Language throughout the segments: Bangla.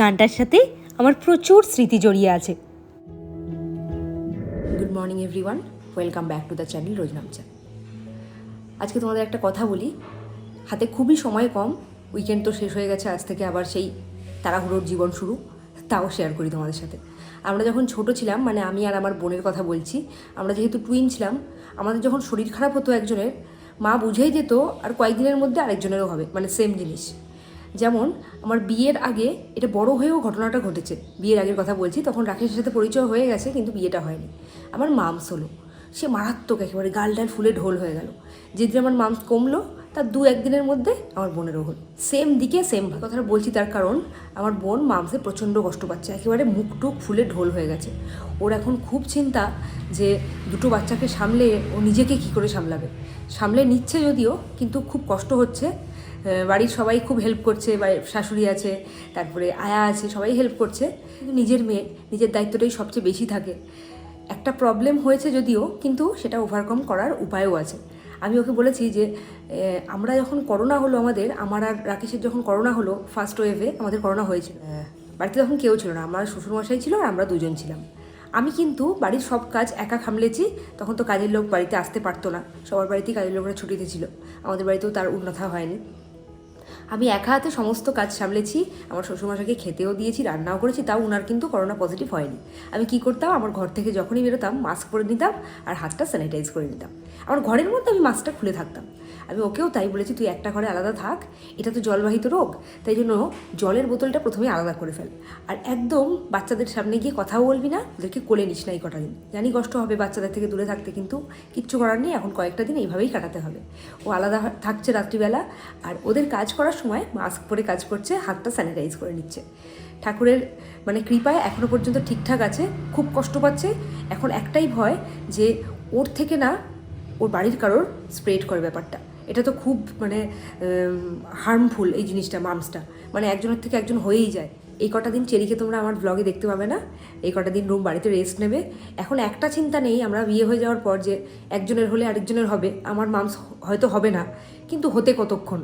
গানটার সাথে আমার প্রচুর স্মৃতি জড়িয়ে আছে। Good morning everyone welcome back to the channel Roznamcha আজকে তোমাদের একটা কথা বলি। হাতে খুবই সময় কম। উইকেন্ড তো শেষ হয়ে গেছে, আজ থেকে আবার সেই তাড়াহুড়োর জীবন শুরু। তাও শেয়ার করি তোমাদের সাথে। আমরা যখন ছোট ছিলাম মানে আমি আর আমার বোনের কথা বলছি, আমরা যেহেতু টুইন ছিলাম, আমাদের যখন শরীর খারাপ হতো একজনের, মা বুঝেই যেত আর কয়েকদিনের মধ্যে আরেকজনেরও হবে মানে সেম জিনিস। যেমন আমার বিয়ের আগে এটা বড় হয়েও ঘটনাটা ঘটেছে। বিয়ের আগের কথা বলছি, তখন রাকেশের সাথে পরিচয় হয়ে গেছে, কিন্তু বিয়েটা হয়নি। আমার মামস হলো সে মারাত্মক একেবারে গাল ডাল ফুলে ঢোল হয়ে গেল। যেদিন আমার মামস কমলো, তার দু একদিনের মধ্যে আমার বোনেরও হলো। সেম দিকে সেম কথাটা বলছি তার কারণ, আমার বোন মামসে প্রচণ্ড কষ্ট পাচ্ছে। একেবারে মুখ টুক ফুলে ঢোল হয়ে গেছে। ওর এখন খুব চিন্তা যে দুটো বাচ্চাকে সামলে ও নিজেকে কী করে সামলাবে। সামলে নিচ্ছে যদিও, কিন্তু খুব কষ্ট হচ্ছে। বাড়ির সবাই খুব হেল্প করছে বা শাশুড়ি আছে তারপরে আয়া আছে সবাই হেল্প করছে। কিন্তু নিজের মেয়ে নিজের দায়িত্বটাই সবচেয়ে বেশি থাকে। একটা প্রবলেম হয়েছে যদিও কিন্তু সেটা ওভারকাম করার উপায়ও আছে। আমি ওকে বলেছি যে আমরা যখন করোনা হলো আমাদের আমার আর রাকেশের যখন করোনা হলো ফার্স্ট ওয়েভে আমাদের করোনা হয়েছিল। বাড়িতে তখন কেউ ছিল না আমার শ্বশুরমশাই ছিল আর আমরা দুজন ছিলাম। আমি কিন্তু বাড়ির সব কাজ একা খামলেছি তখন তো কাজের লোক বাড়িতে আসতে পারতো না। সবার বাড়িতেই কাজের লোকরা ছুটিতে ছিল। আমাদের বাড়িতেও তার উন্নতা হয়নি। আমি একা হাতে সমস্ত কাজ সামলেছি, আমার শ্বশুরমশাকে খেতেও দিয়েছি, রান্নাও করেছি, তাও ওনার কিন্তু করোনা পজিটিভ হয়নি। আমি কি করতাম, আমার ঘর থেকে যখনই বেরোতাম মাস্ক পরে নিতাম আর হাতটা স্যানিটাইজ করে নিতাম। আমার ঘরের মধ্যে আমি মাস্কটা খুলে থাকতাম। আমি ওকেও তাই বলেছি, তুই একটা ঘরে আলাদা থাক, এটা তো জলবাহিত রোগ, তাই জন্য জলের বোতলটা প্রথমে আলাদা করে ফেল। আর একদম বাচ্চাদের সামনে গিয়ে কথাও বলবি না, ওদেরকে কোলে নিস না এই কটা দিন। জানি কষ্ট হবে বাচ্চাদের থেকে দূরে থাকতে, কিন্তু কিচ্ছু করার নেই, এখন কয়েকটা দিন এইভাবেই কাটাতে হবে। ও আলাদা থাকছে রাত্রিবেলা, আর ওদের কাজ করার সময় মাস্ক পরে কাজ করছে, হাতটা স্যানিটাইজ করে নিচ্ছে। ঠাকুরের মানে কৃপায় এখনও পর্যন্ত ঠিকঠাক আছে, খুব কষ্ট পাচ্ছে। এখন একটাই ভয় যে ওর থেকে না, ওর বাড়ির কারোর স্প্রেড করে ব্যাপারটা। এটা তো খুব মানে হার্মফুল এই জিনিসটা মামসটা মানে একজনের থেকে একজন হয়েই যায়। এই কটা দিন চেরিকে তোমরা আমার ব্লগে দেখতে পাবে না? এই কটা দিন রুম বাড়িতে রেস্ট নেবে। এখন একটা চিন্তা নেই, আমরা বিয়ে হয়ে যাওয়ার পর যে একজনের হলে আরেকজনের হবে, আমার মামস হয়তো হবে না। কিন্তু হতে কতক্ষণ?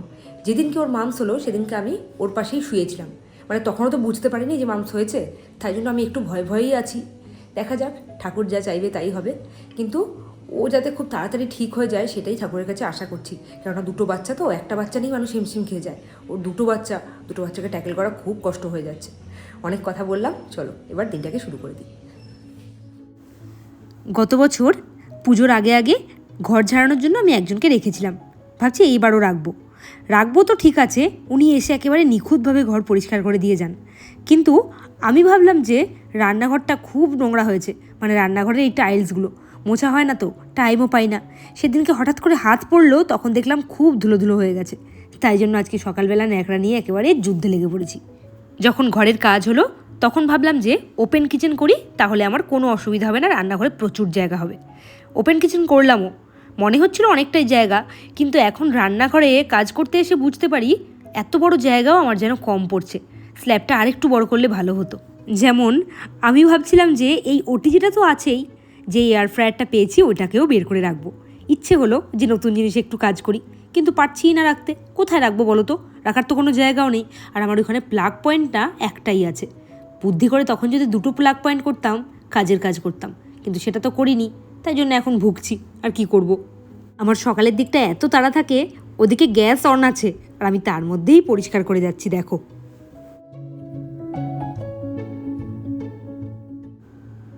যেদিনকে ওর মামস হলো, সেদিনকে আমি ওর পাশেই শুয়েছিলাম। মানে তখনও তো বুঝতে পারিনি যে মামস হয়েছে। তাই জন্য আমি একটু ভয় ভয়েই আছি। দেখা যাক, ঠাকুর যা চাইবে তাই হবে। কিন্তু ও যাতে খুব তাড়াতাড়ি ঠিক হয়ে যায় সেটাই ঠাকুরের কাছে আশা করছি। কেননা দুটো বাচ্চা তো, একটা বাচ্চা নিয়েই মানুষ হিমশিম খেয়ে যায়। ওর দুটো বাচ্চা, দুটো বাচ্চাকে ট্যাকেল করা খুব কষ্ট হয়ে যাচ্ছে। অনেক কথা বললাম, চলো, এবার দিনটাকে শুরু করে দিই। গত বছর পুজোর আগে আগে ঘর ঝাড়ানোর জন্য আমি একজনকে রেখেছিলাম। ভাবছি এইবারও রাখব। রাখব তো ঠিক আছে, উনি এসে একেবারে নিখুঁতভাবে ঘর পরিষ্কার করে দিয়ে যান। কিন্তু আমি ভাবলাম যে রান্নাঘরটা খুব নোংরা হয়েছে মানে রান্নাঘরের এই টাইলসগুলো মোছা হয় না তো টাইমও পাই না। সেদিনকে হঠাৎ করে হাত পড়ল তখন দেখলাম খুব ধুলো ধুলো হয়ে গেছে। তাই জন্য আজকে সকালবেলা ন্যাকড়া নিয়ে একেবারে যুদ্ধে লেগে পড়েছি। যখন ঘরের কাজ হলো, তখন ভাবলাম যে ওপেন কিচেন করি, তাহলে আমার কোনো অসুবিধা হবে না, রান্নাঘরে প্রচুর জায়গা হবে। ওপেন কিচেন করলামও। মনে হচ্ছিল অনেকটাই জায়গা, কিন্তু এখন রান্নাঘরে কাজ করতে এসে বুঝতে পারি, এত বড় জায়গাও আমার যেন কম পড়ছে। স্ল্যাবটা আরেকটু বড় করলে ভালো হতো। যেমন আমি ভাবছিলাম যে এই ওটিজিটা তো আছেই যে এয়ার ফ্রায়ারটা পেয়েছি ওটাকেও বের করে রাখব। ইচ্ছে হলো যে নতুন জিনিসে একটু কাজ করি, কিন্তু পারছিই না রাখতে। কোথায় রাখব বলো তো? রাখার তো কোনো জায়গাও নেই। আর আমার ওখানে প্লাগ পয়েন্টটা একটাই আছে। বুদ্ধি করে তখন যদি দুটো প্লাগ পয়েন্ট করতাম, কাজের কাজ করতাম। কিন্তু সেটা তো করিনি, তাই জন্য এখন ভুগছি। আর কি করব। আমার সকালের দিকটা এত তাড়া থাকে, ওদিকে গ্যাস অন আছে। আর আমি তার মধ্যেই পরিষ্কার করে যাচ্ছি, দেখো।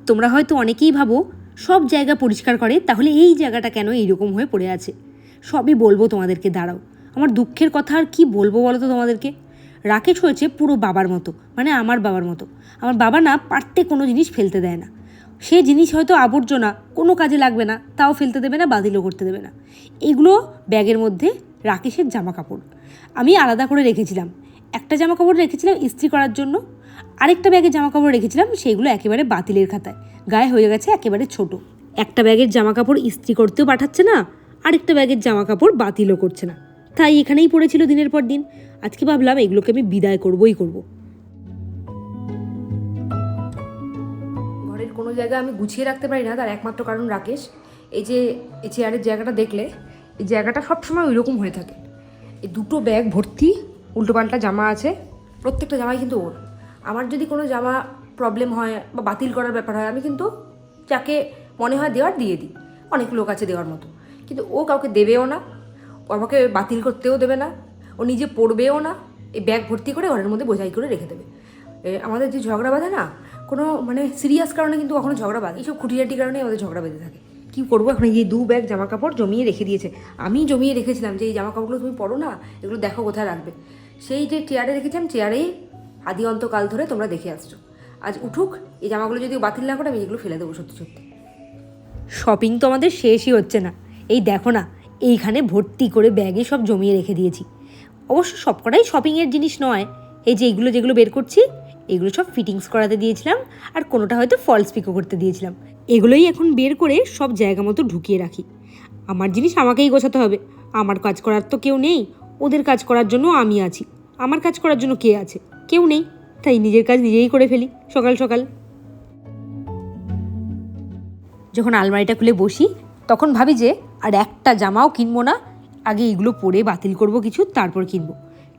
তোমরা হয়তো অনেকেই ভাবো সব জায়গা পরিষ্কার করে, তাহলে এই জায়গাটা কেন এইরকম হয়ে পড়ে আছে? সবই বলব তোমাদেরকে, দাঁড়াও। আমার দুঃখের কথা আর কি বলব বলো তো তোমাদেরকে? রাকেশ হয়েছে পুরো বাবার মতো মানে আমার বাবার মতো। আমার বাবা না পারতে কোনো জিনিস ফেলতে দেয় না। সে জিনিস হয়তো আবর্জনা, কোনো কাজে লাগবে না, তাও ফেলতে দেবে না, বাতিলও করতে দেবে না। এগুলো ব্যাগের মধ্যে রাকেশের জামা কাপড় আমি আলাদা করে রেখেছিলাম। একটা জামা কাপড় রেখেছিলাম ইস্ত্রি করার জন্য আরেকটা ব্যাগের জামা কাপড় রেখেছিলাম, সেইগুলো একেবারে বাতিলের খাতায়। গায়ে হয়ে গেছে একেবারে ছোট। একটা ব্যাগের জামা কাপড় ইস্ত্রি করতেও পাঠাচ্ছে না, আরেকটা ব্যাগের জামা কাপড় বাতিলও করছে না। তাই এখানেই পড়েছিল দিনের পর দিন। আজকে ভাবলাম এগুলোকে আমি বিদায় করবই করব। ঘরের কোনো জায়গা আমি গুছিয়ে রাখতে পারি না, তার একমাত্র কারণ রাকেশ। এই যে, এই চেয়ারের জায়গাটা দেখলে, এই জায়গাটা সবসময় ওই রকম হয়ে থাকে। এই দুটো ব্যাগ ভর্তি, উল্টোপাল্টা জামা আছে, প্রত্যেকটা জামাই কিন্তু ওর। আমার যদি কোনো জামা প্রবলেম হয় বা বাতিল করার ব্যাপার হয়, আমি কিন্তু যাকে মনে হয় দেওয়ার দিয়ে দিই। অনেক লোক আছে দেওয়ার মতো। কিন্তু ও কাউকে দেবেও না, ও আমাকে বাতিল করতেও দেবে না, ও নিজে পড়বেও না, এই ব্যাগ ভর্তি করে ঘরের মধ্যে বোঝাই করে রেখে দেবে। আমাদের যে ঝগড়া বাঁধে না, কোনো মানে সিরিয়াস কারণে কিন্তু কখনো ঝগড়া বাঁধে এইসব খুঁটিয়াটি কারণে আমাদের ঝগড়া বেঁধে থাকে। কী করব এখন? এই দু ব্যাগ জামা কাপড় জমিয়ে রেখে দিয়েছে। আমি জমিয়ে রেখেছিলাম যে এই জামা কাপড়গুলো তুমি পরো না, এগুলো দেখো কোথায় রাখবে। সেই যে চেয়ারে রেখেছিলাম চেয়ারেই আদি অন্তকাল ধরে তোমরা দেখে আসছো। আজ উঠুক, এই জামাগুলো যদি বাতিল না করে আমি এগুলো ফেলে দেবো সত্যি সত্যি। শপিং তো আমাদের শেষই হচ্ছে না। এই দেখো না, এইখানে ভর্তি করে ব্যাগে সব জমিয়ে রেখে দিয়েছি। অবশ্য সবকটাই শপিংয়ের জিনিস নয়। এই যে এগুলো যেগুলো বের করছি, এগুলো সব ফিটিংস করাতে দিয়েছিলাম আর কোনোটা হয়তো ফলস পিকো করতে দিয়েছিলাম। এগুলোই এখন বের করে সব জায়গা মতো ঢুকিয়ে রাখি। আমার জিনিস আমাকেই গোছাতে হবে। আমার কাজ করার তো কেউ নেই। ওদের কাজ করার জন্য আমি আছি। আমার কাজ করার জন্য কে আছে? কেউ নেই। তাই নিজের কাজ নিজেই করে ফেলি, সকাল সকাল। যখন আলমারিটা খুলে বসি, তখন ভাবি যে, আর একটা জামাও কিনবো না, আগে এগুলো পরে বাতিল করব কিছু, তারপর কিনবো।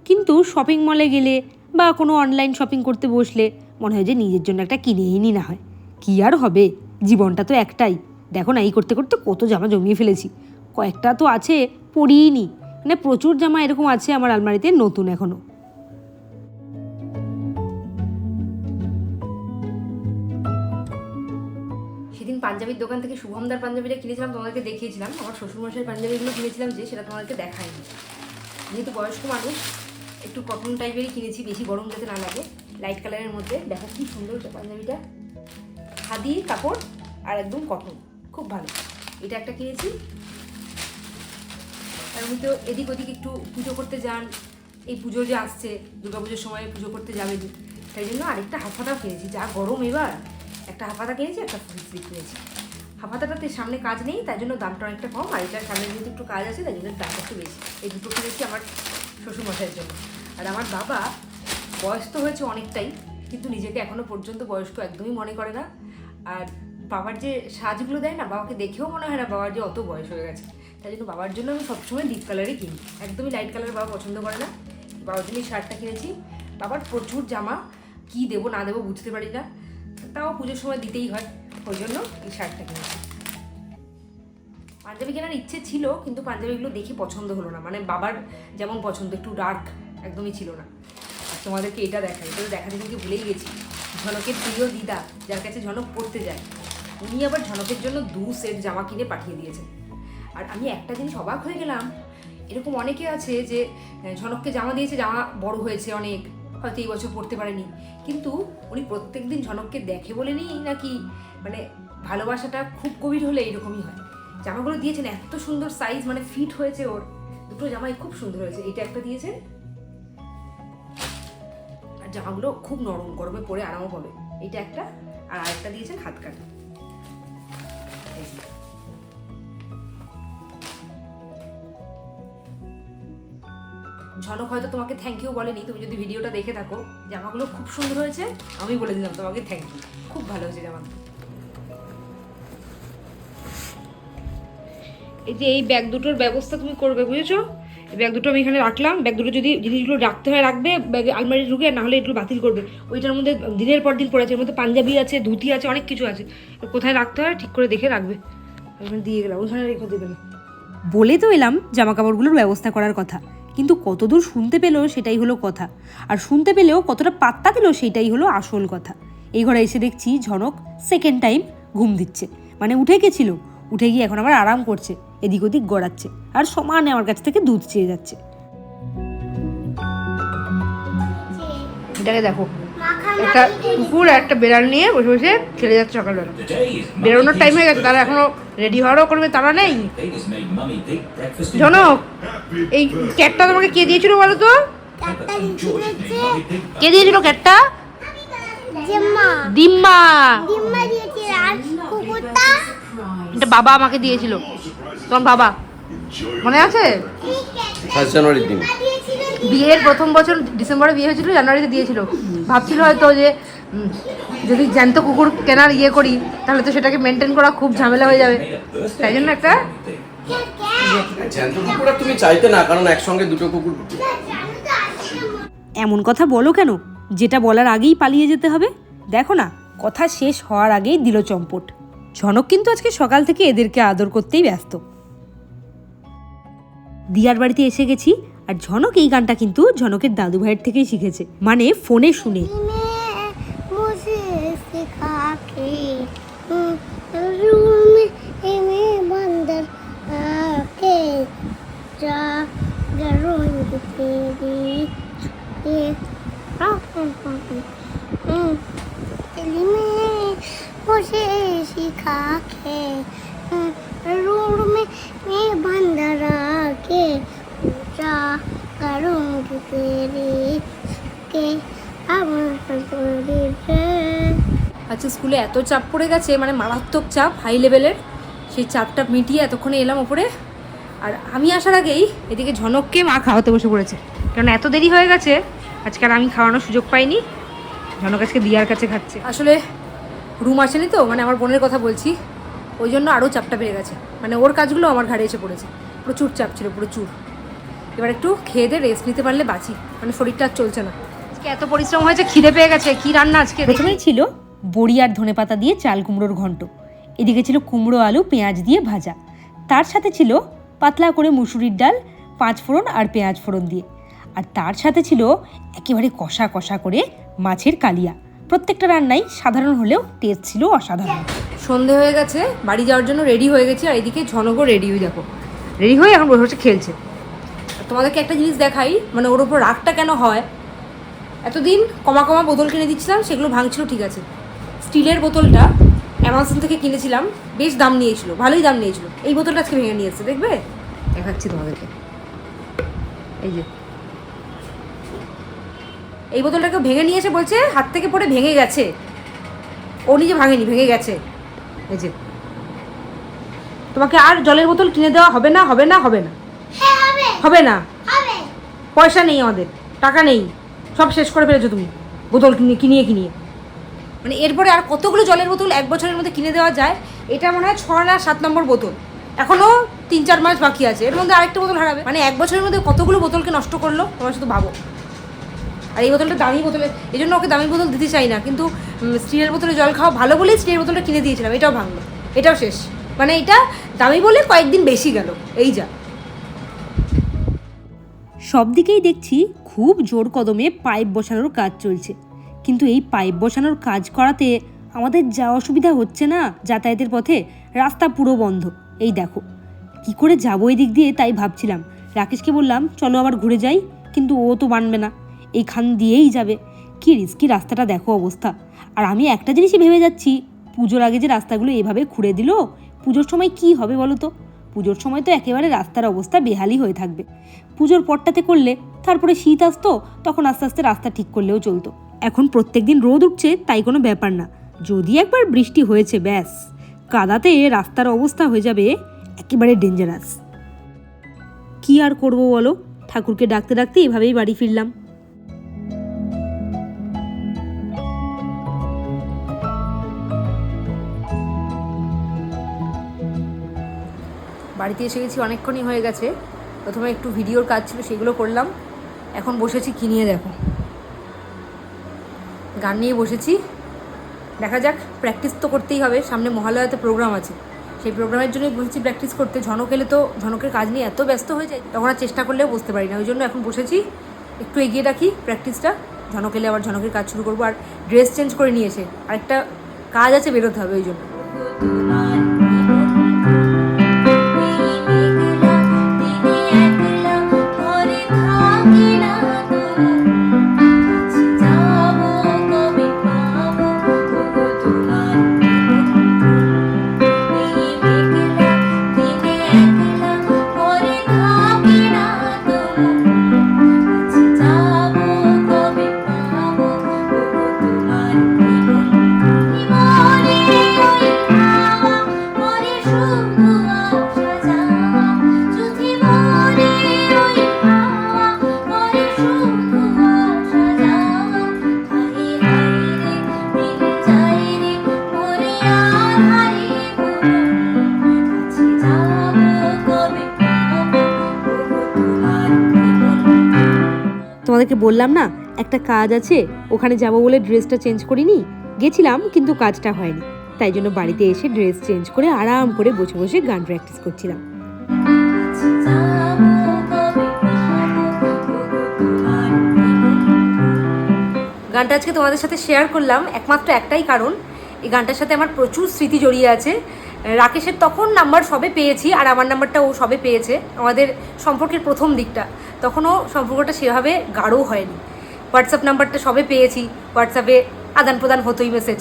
কিন্তু শপিং মলে গেলে বা কোনো অনলাইন শপিং করতে বসলে, মনে হয় যে নিজের জন্য একটা কিনেই নি না হয়। কী আর হবে? জীবনটা তো একটাই। দেখো না, এই করতে করতে কত জামা জমিয়ে ফেলেছি। কয়েকটা তো আছে, পরিই নি। মানে প্রচুর জামা এরকম আছে আমার আলমারিতে, নতুন এখনও পাঞ্জাবির দোকান থেকে শুভমদার পাঞ্জাবিটা কিনেছিলাম, তোমাদেরকে দেখিয়েছিলাম। আমার শ্বশুরমশাইয়ের পাঞ্জাবিগুলো কিনেছিলাম, যে সেটা তোমাদেরকে দেখায়নি। যেহেতু বয়স্ক মানুষ, একটু কটন টাইপেরই কিনেছি, বেশি গরম যাতে না লাগে লাইট কালারের মধ্যে। দেখো কি সুন্দর পাঞ্জাবিটা। খাদি কাপড় আর একদম কটন খুব ভালো। এটা একটা কিনেছি। আর উনি তো এদিক ওদিক একটু পুজো করতে যান। এই পুজো যে আসছে দুর্গা পুজোর সময় পুজো করতে যাবেন। তাই জন্য আরেকটা হাফাতাও কিনেছি। যা গরম এবার। একটা হাফাতা কিনেছি, একটা ফুল স্লিপ কিনেছি। হাফাতাটাতে সামনে কাজ নেই, তাই জন্য দামটা অনেকটা কম। আর এটার সামনে যেহেতু একটু কাজ আছে, তাই জন্য দামটা একটু বেশি। এই দুটো কিনেছি আমার শ্বশুরমশাইয়ের জন্য। আর আমার বাবা বয়স তো হয়েছে অনেকটাই, কিন্তু নিজেকে এখনও পর্যন্ত বয়স্ক একদমই মনে করে না। আর বাবার যে সাজগুলো দেয় না, বাবাকে দেখেও মনে হয় না বাবার যে অত বয়স হয়ে গেছে। তাই জন্য বাবার জন্য আমি সবসময় ডিপ কালারই কিনি। একদমই লাইট কালার বাবা পছন্দ করে না। বাবার জন্য শার্টটা কিনেছি। বাবার প্রচুর জামা, কি দেবো না দেবো বুঝতে পারি না। তাও পুজোর সময় দিতেই হয় ওই জন্য এই শার্টটা কিনেছি। পাঞ্জাবি কেনার ইচ্ছে ছিল, কিন্তু পাঞ্জাবিগুলো দেখে পছন্দ হলো না। মানে বাবার যেমন পছন্দ, একটু ডার্ক একদমই ছিল না। তোমাদেরকে এটা দেখাই, এটা তো দেখাতে থেকে ভুলেই গেছি। ঝনকের প্রিয় দিদা, যার কাছে ঝনক পড়তে যায়, উনি আবার ঝনকের জন্য দু সেট জামা কিনে পাঠিয়ে দিয়েছেন। আর আমি একটা জিনিস অবাক হয়ে গেলাম, এরকম অনেকে আছে যে, ঝনককে জামা দিয়েছে, জামা বড় হয়েছে অনেক হয়তো এই বছর পড়তে পারেনি। কিন্তু উনি প্রত্যেক দিন ঝনককে দেখে বলে নি নাকি? মানে ভালোবাসাটা খুব গভীর হলে এরকমই হয়। জামাগুলো দিয়েছেন, এত সুন্দর সাইজ মানে ফিট হয়েছে ওর। দুটো জামাই খুব সুন্দর হয়েছে। এটা একটা দিয়েছেন? আর জামাগুলো খুব নরম, গরমে পরে আরামও পাবে এটা একটা, আর আরেকটা দিয়েছেন হাত কাটা ঝনক হয়তো তোমাকে থ্যাংক ইউ বলেনি তুমি যদি ভিডিওটা দেখে থাকো জামাগুলো খুব সুন্দর হয়েছে আমি বলে দিলাম তোমাকে থ্যাংক ইউ খুব ভালো হয়েছে জামাগুলো এই যে এই ব্যাগ দুটোর ব্যবস্থা তুমি করবে বুঝেছ? এই ব্যাগ দুটো আমি এখানে রাখলাম ব্যাগ দুটো যদি জিনিসগুলো রাখতে হয় রাখবে ব্যাগে আলমারি ঢুকে না হলে এগুলো বাতিল করবে। ওইটার মধ্যে দিনের পর দিন পড়ে আছে এর মধ্যে পাঞ্জাবি আছে ধুতি আছে অনেক কিছু আছে। কোথায় রাখতে হয় ঠিক করে দেখে রাখবে। দিয়ে গেলাম ওখানে রেখে দেবে না। বলে তো এলাম জামা কাপড়গুলোর ব্যবস্থা করার কথা। কিন্তু কতদূর শুনতে পেল সেটাই হলো কথা। আর শুনতে পেলেও কতটা পাত্তা পেল সেটাই হলো আসল কথা। এই ঘরে এসে দেখছি ঝনক সেকেন্ড টাইম ঘুম দিচ্ছে। মানে উঠে গেছিল, উঠে গিয়ে এখন আবার আরাম করছে, এদিক ওদিক গড়াচ্ছে আর সমানে আমার কাছ থেকে দুধ চেয়ে যাচ্ছে। এটাকে দেখো। একটা কুকুর আর একটা বেড়াল নিয়ে বসে বসে খেলে যাচ্ছে সকালবেলা। বেরোনোর টাইম হয়ে গেছে তারা এখনও রেডি হওয়ারও করবে তারা নেই। জনক এই ক্যাটটা তোমাকে কে দিয়েছিল বলো তো? কে দিয়েছিল ক্যাটটা? ডিম্মা। এটা বাবা আমাকে দিয়েছিল তোমার বাবা। মনে আছে? ফার্স্ট জানুয়ারির দিন বিয়ের প্রথম বছর ডিসেম্বরে বিয়ে হয়েছিল জানুয়ারিতে দিয়েছিল। ভাবছিল হয়তো যে যদি জ্যান্ত কুকুর কেনার ইয়ে করি তাহলে তো সেটাকে মেনটেন করা খুব ঝামেলা হয়ে যাবে। তাই জন্য একটা জ্যান্ত কুকুর তুমি চাইতে না কারণ একসঙ্গে দুটো কুকুর এমন কথা বলো কেন? যেটা বলার আগেই পালিয়ে যেতে হবে। দেখো না কথা শেষ হওয়ার আগেই দিল চম্পট। ঝনক কিন্তু আজকে সকাল থেকে এদেরকে আদর করতেই ব্যস্ত। দিয়ার বাড়িতে এসে গেছি আর ঝনক এই গানটা কিন্তু ঝনকের দাদু ভাইয়ের থেকেই শিখেছে। মানে ফোনে শুনে। শিখা খেয়ে। আচ্ছা স্কুলে এত চাপ পড়ে গেছে মানে মারাত্মক চাপ হাই লেভেলের সেই চাপটা মিটিয়ে এতক্ষণে এলাম ওপরে। আর আমি আসার আগেই এদিকে ঝনককে মা খাওয়াতে বসে পড়েছে। কারণ এত দেরি হয়ে গেছে, আজকে আর আমি খাওয়ানোর সুযোগ পাইনি। ঝনক আজকে দিয়ার কাছে খাচ্ছে। আসলে রুম আসেনি তো মানে আমার বোনের কথা বলছি। ওই জন্য আরও চাপটা বেড়ে গেছে। মানে ওর কাজগুলো আমার ঘাড়ে এসে পড়েছে। প্রচুর চাপ ছিল প্রচুর এবার একটু খেয়ে দিয়ে রেস্ট নিতে পারলে বাঁচি মানে শরীরটা আর চলছে না। আজকে এত পরিশ্রম হয়েছে খিদে পেয়ে গেছে কি রান্না আজকে। প্রথমেই ছিল বড়ি আর ধনেপাতা দিয়ে চাল কুমড়োর ঘন্ট। এদিকে ছিল কুমড়ো আলু পেঁয়াজ দিয়ে ভাজা। তার সাথে ছিল পাতলা করে মুসুরির ডাল পাঁচ ফোড়ন আর পেঁয়াজ ফোড়ন দিয়ে। আর তার সাথে ছিল একেবারে কষা কষা করে মাছের কালিয়া। প্রত্যেকটা রান্নাই সাধারণ হলেও টেস্ট ছিল অসাধারণ। সন্ধে হয়ে গেছে বাড়ি যাওয়ার জন্য রেডি হয়ে গেছে আর এদিকে ঝনকও রেডি হয়ে দেখো। রেডি হয়ে এখন বসে বসে খেলছে। তোমাদেরকে একটা জিনিস দেখাই মানে ওর ওপর রাগটা কেন হয়? এতদিন কমা কমা বোতল কিনে দিচ্ছিলাম, সেগুলো ভাঙছিল ঠিক আছে। স্টিলের বোতলটা অ্যামাজন থেকে কিনেছিলাম, বেশ দাম নিয়েছিল, ভালোই দাম নিয়েছিল। এই বোতলটা আজকে ভেঙে নিয়েছে, দেখবে? দেখাচ্ছি তোমাদেরকে। এই যে। এই বোতলটাকে ভেঙে নিয়েছে বলছে, হাত থেকে পড়ে ভেঙে গেছে। ও নিজে ভাঙেনি, ভেঙে গেছে। এই যে। তোমাকে আর জলের বোতল কিনে দেওয়া হবে না হবে না হবে না। হবে না। পয়সা নেই আমাদের টাকা নেই। সব শেষ করে ফেলেছো তুমি বোতল কিনে কিনিয়ে কিনিয়ে। মানে এরপরে আর কতগুলো জলের বোতল এক বছরের মধ্যে কিনে দেওয়া যায় এটা মনে হয় ছ না সাত নম্বর বোতল। এখনও তিন চার মাস বাকি আছে এর মধ্যে আরেকটা বোতল হারাবে। মানে এক বছরের মধ্যে কতগুলো বোতলকে নষ্ট করল তোমার শুধু ভাবো। আর এই বোতলটা দামি বোতলে এই জন্য ওকে দামি বোতল দিতে চাই না কিন্তু স্টিলের বোতলে জল খাওয়া ভালো বলেই স্টিলের বোতলটা কিনে দিয়েছিলাম এটাও ভাঙলো এটাও শেষ। মানে এটা দামি বলে কয়েকদিন বেশি গেল এই যা। সব দিকেই দেখছি খুব জোর কদমে পাইপ বসানোর কাজ চলছে। কিন্তু এই পাইপ বসানোর কাজ করাতে আমাদের যা অসুবিধা হচ্ছে না যাতায়াতের পথে? রাস্তা পুরো বন্ধ। এই দেখো, কি করে যাব এই দিক দিয়ে তাই ভাবছিলাম। রাকেশকে বললাম, চলো আবার ঘুরে যাই। কিন্তু ও তো মানবে না। এইখান দিয়েই যাবে। কি রিস্কি রাস্তাটা দেখো অবস্থা। আর আমি একটা জিনিসই ভেবে যাচ্ছি, পুজোর আগে যে রাস্তাগুলো এভাবে খুঁড়ে দিল, পুজোর সময় কি হবে বলো তো? পুজোর সময় তো একেবারে রাস্তার অবস্থা বেহালি হয়ে থাকবে। পুজোর পরটাতে করলে তারপরে শীত আসতো, তখন আস্তে আস্তে রাস্তা ঠিক করলেও চলতো। এখন প্রত্যেক দিন রোদ উঠছে, তাই কোনো ব্যাপার না। যদি একবার বৃষ্টি হয়েছে, ব্যাস। কাদাতে রাস্তার অবস্থা হয়ে যাবে একেবারে ডেঞ্জারাস কি আর করব বলো? ঠাকুরকে ডাকতে ডাকতে এভাবেই বাড়ি ফিরলাম। বাড়িতে এসে গেছি, অনেকক্ষণই হয়ে গেছে। প্রথমে একটু ভিডিওর কাজ ছিল, সেগুলো করলাম। এখন বসেছি, কি নিয়ে দেখো। গান নিয়ে বসেছি। দেখা যাক প্র্যাকটিস তো করতেই হবে। সামনে মহালয়াতে প্রোগ্রাম আছে। সেই প্রোগ্রামের জন্যই বসেছি প্র্যাকটিস করতে। ঝনক এলে তো, ঝনকের কাজ নিয়ে এত ব্যস্ত হয়ে যায়, তখন আর চেষ্টা করলেও বসতে পারি না। ওই জন্য এখন বসেছি। একটু এগিয়ে রাখি প্র্যাকটিসটা ঝনক এলে আবার ঝনকের কাজ শুরু করব। আর ড্রেস চেঞ্জ করে নিয়েছে আরেকটা কাজ আছে, বেরোতে হবে ওই জন্য। বললাম না, একটা কাজ আছে, ওখানে যাব বলে ড্রেসটা চেঞ্জ করিনি। গেছিলাম, কিন্তু কাজটা হয়নি। তাই জন্য বাড়িতে এসে ড্রেস চেঞ্জ করে আরাম করে বসে বসে গান প্র্যাকটিস করছিলাম। গানটা আজকে তোমাদের সাথে শেয়ার করলাম, একমাত্র একটাই কারণ, এই গানটার সাথে আমার প্রচুর স্মৃতি জড়িয়ে আছে। রাকেশের তখন নাম্বার সবে পেয়েছি, আর আমার নাম্বারটা ও সবে পেয়েছে, আমাদের সম্পর্কের প্রথম দিকটা। তখনও সম্পর্কটা সেভাবে গাঢ় হয়নি। হোয়াটসঅ্যাপ নাম্বারটা সবে পেয়েছি। হোয়াটসঅ্যাপে আদান প্রদান হতোই মেসেজ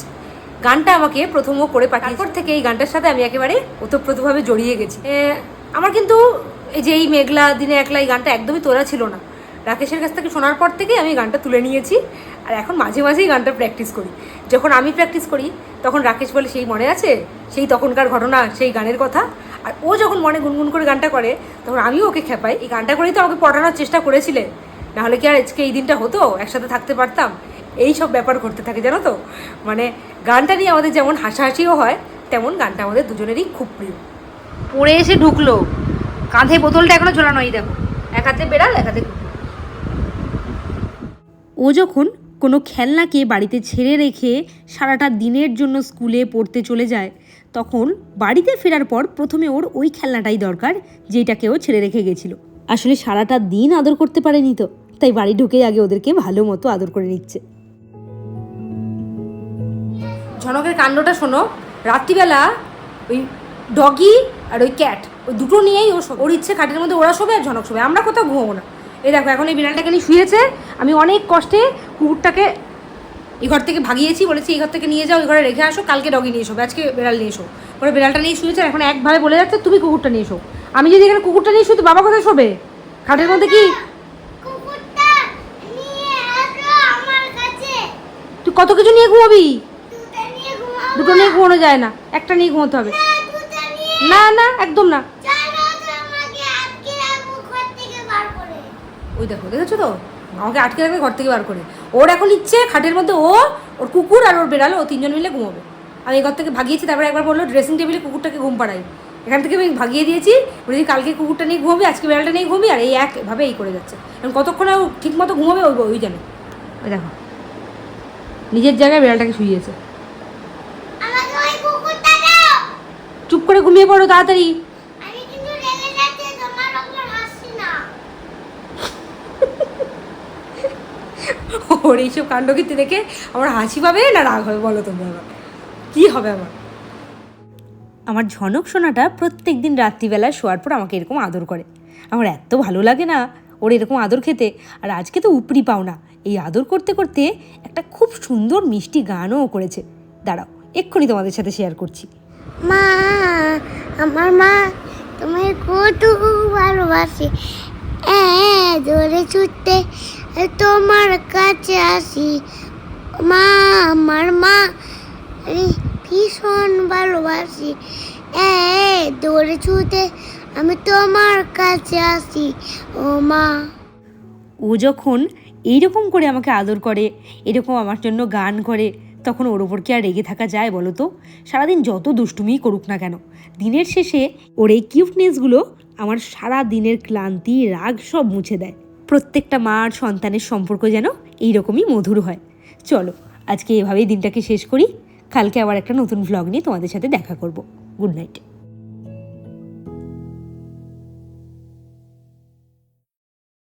গানটা আমাকে প্রথমও করে পাঠিয়ে তারপর থেকে এই গানটার সাথে আমি একেবারে ওতপ্রোতভাবে জড়িয়ে গেছি। আমার কিন্তু এই যে এই মেঘলা দিনে একলা এই গানটা একদমই তোলা ছিল না। রাকেশের কাছ থেকে শোনার পর থেকে আমি গানটা তুলে নিয়েছি। আর এখন মাঝে মাঝেই গানটা প্র্যাকটিস করি। যখন আমি প্র্যাকটিস করি তখন রাকেশ বলে সেই মনে আছে? সেই তখনকার ঘটনা সেই গানের কথা? আর ও যখন মনে গুনগুন করে গানটা করে তখন আমিও ওকে খেপাই। এই গানটা করেই তো আমাকে পটানোর চেষ্টা করেছিলে। নাহলে কি আর আজকে এই দিনটা হতো? একসাথে থাকতে পারতাম? এই সব ব্যাপার করতে থাকে জানো তো? মানে গানটা নিয়ে আমাদের যেমন হাসাহাসিও হয় তেমন গানটা আমাদের দুজনেরই খুব প্রিয়। পড়ে এসে ঢুকলো। কাঁধে বোতলটা এখনও ঝোলানো এই দেখো। এক হাতে বেড়াল এক হাতে ও যখন কোনো খেলনাকে বাড়িতে ছেড়ে রেখে সারাটা দিনের জন্য স্কুলে পড়তে চলে যায় তখন বাড়িতে ফেরার পর প্রথমে ওর ওই খেলনাটাই দরকার, যেটাকে ও ছেড়ে রেখে গেছিল। আসলে সারাটা দিন আদর করতে পারেনি তো, তাই বাড়ি ঢুকেই আগে ওদেরকে ভালো মতো আদর করে নিচ্ছে। ঝনকের কাণ্ডটা শোনো, রাত্রিবেলা ওই ডগি আর ওই ক্যাট, ওই দুটো নিয়েই ও। ওর ইচ্ছে খাটের মধ্যে ওরা শোবে আর ঝনক শোবে। আমরা কোথাও ঘুমাবো না। এই দেখো, এখন এই বিড়ালটাকে নিয়ে শুয়েছে। আমি অনেক কষ্টে কুকুরটাকে এই ঘর থেকে ভাগিয়েছি বলেছি এই ঘর থেকে নিয়ে যাও এই ঘরে রেখে আসো কালকে ডগি নিয়ে এসো আজকে বিড়াল নিয়ে এসো। পরে বিড়ালটা নিয়ে শুয়েছে এখন একভাবে বলে যাচ্ছে তুমি কুকুরটা নিয়ে এসো। আমি যদি এখানে কুকুরটা নিয়ে শুধু বাবা কোথায় শোবে? খাটের মধ্যে কি? তুই কত কিছু নিয়ে ঘুমাবি? দুটো নিয়ে ঘুমানো যায় না একটা নিয়ে ঘুমোতে হবে। না না একদম না। ওই দেখো দেখেছ তো? আমাকে আটকে রাখবে ঘর থেকে বার করে। ওর এখন ইচ্ছে খাটের মধ্যে ও ওর কুকুর আর ওর বেড়াল ও তিনজন মিলে ঘুমাবে। আমি এই ঘর থেকে ভাগিয়েছি তারপরে একবার বলল ড্রেসিং টেবিলে কুকুরটাকে ঘুম পাড়াই। এখান থেকে আমি ভাগিয়ে দিয়েছি বলেছি কালকে কুকুরটা নিয়ে ঘুমাবি আজকে বেড়ালটা নিয়ে ঘুমাবি। আর এই একভাবে এই করে যাচ্ছে। এখন কতক্ষণে ও ঠিক মতো ঘুমাবে ওই ওই জানে। ওই দেখো। নিজের জায়গায় বেড়ালটাকে শুইয়েছে। দাও। চুপ করে ঘুমিয়ে পড়ো তাড়াতাড়ি আমি কিন্তু রেগে যাচ্ছি তোমার ওপর হাসছি না ওর এইসব কাণ্ডকীর্তি দেখে আমার হাসি পাবে না রাগ হবে? বলো তোমরা আমার কী হবে আমার? আমার ঝনক সোনাটা প্রত্যেক দিন রাত্রিবেলা শোয়ার পর আমাকে এরকম আদর করে। আমার এত ভালো লাগে না ওর এরকম আদর খেতে। আর আজকে তো উপরি পাও না। এই আদর করতে করতে একটা খুব সুন্দর মিষ্টি গানও করেছে। দাঁড়াও, এক্ষুনি তোমাদের সাথে শেয়ার করছি। মা, আমার মা তোমায় কত ভালোবাসে। জোরে ছুটতে তোমার কাছে আসি। মা, আমার মা ভীষণ ভালোবাসি। এ দৌড়ে ছুটে আমি তোমার কাছে আসি। ও মা। ও যখন এইরকম করে আমাকে আদর করে, এরকম আমার জন্য গান করে, তখন ওর ওপর কি আর রেগে থাকা যায় বলো তো? সারাদিন যত দুষ্টুমিই করুক না কেন, দিনের শেষে ওর এই কিউটনেসগুলো আমার সারা দিনের ক্লান্তি, রাগ সব মুছে দেয়। প্রত্যেকটা মা আর সন্তানের সম্পর্ক যেন এইরকমই মধুর হয়। চলো, আজকে এভাবেই দিনটাকে শেষ করি। কালকে আবার একটা নতুন ভ্লগ নিয়ে তোমাদের সাথে দেখা করব। Good night